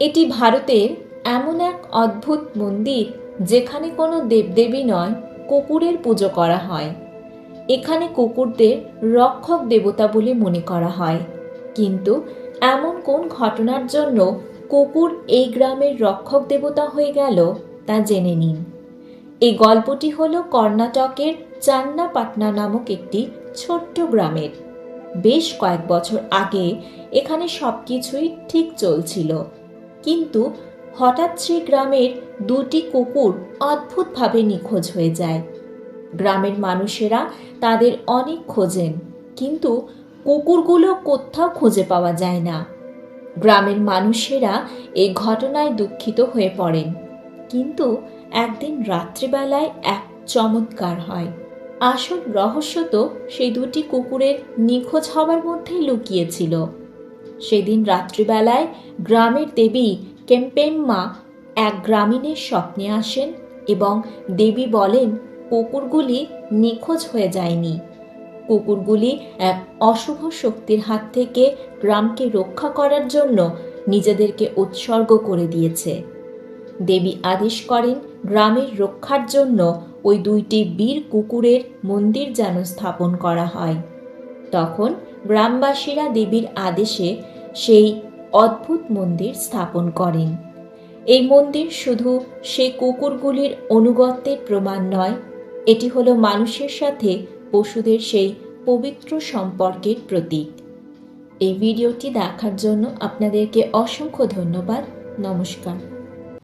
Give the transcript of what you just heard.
এটি ভারতের এমন এক অদ্ভুত মন্দির যেখানে কোনো দেবদেবী নয়, কুকুরের পুজো করা হয়। এখানে কুকুরদের রক্ষক দেবতা বলে মনে করা হয়। কিন্তু এমন কোন ঘটনার জন্য কুকুর এই গ্রামের রক্ষক দেবতা হয়ে গেল তা জেনে নিন। এই গল্পটি হল কর্ণাটকের চান্নাপাটনা নামক একটি ছোট্ট গ্রামের। বেশ কয়েক বছর আগে এখানে সব কিছুই ঠিক চলছিল। কিন্তু হঠাৎ সেই গ্রামের দুটি কুকুর অদ্ভুতভাবে নিখোঁজ হয়ে যায়। গ্রামের মানুষেরা তাদের অনেক খোঁজেন, কিন্তু কুকুরগুলো কোথাও খুঁজে পাওয়া যায় না। গ্রামের মানুষেরা এই ঘটনায় দুঃখিত হয়ে পড়েন, কিন্তু একদিন রাত্রিবেলায় এক চমৎকার হয়। আসল রহস্য তো সেই দুটি কুকুরের নিখোঁজ হওয়ার মধ্যেই লুকিয়েছিল। সেদিন রাত্রিবেলায় গ্রামের দেবী কেম্পেম্মা এক গ্রামীণের স্বপ্নে আসেন এবং দেবী বলেন, কুকুরগুলি নিখোঁজ হয়ে যায়নি। কুকুরগুলি এক অশুভ শক্তির হাত থেকে গ্রামকে রক্ষা করার জন্য নিজেদেরকে উৎসর্গ করে দিয়েছে। দেবী আদেশ করেন গ্রামের রক্ষার জন্য ওই দুইটি বীর কুকুরের মন্দির যেন স্থাপন করা হয়। তখন গ্রামবাসীরা দেবীর আদেশে সেই অদ্ভুত মন্দির স্থাপন করেন। এই মন্দির শুধু সেই কুকুরগুলির অনুগত্যের প্রমাণ নয়, এটি হলো মানুষের সাথে পশুদের সেই পবিত্র সম্পর্কের প্রতীক। এই ভিডিওটি দেখার জন্য আপনাদেরকে অসংখ্য ধন্যবাদ। নমস্কার।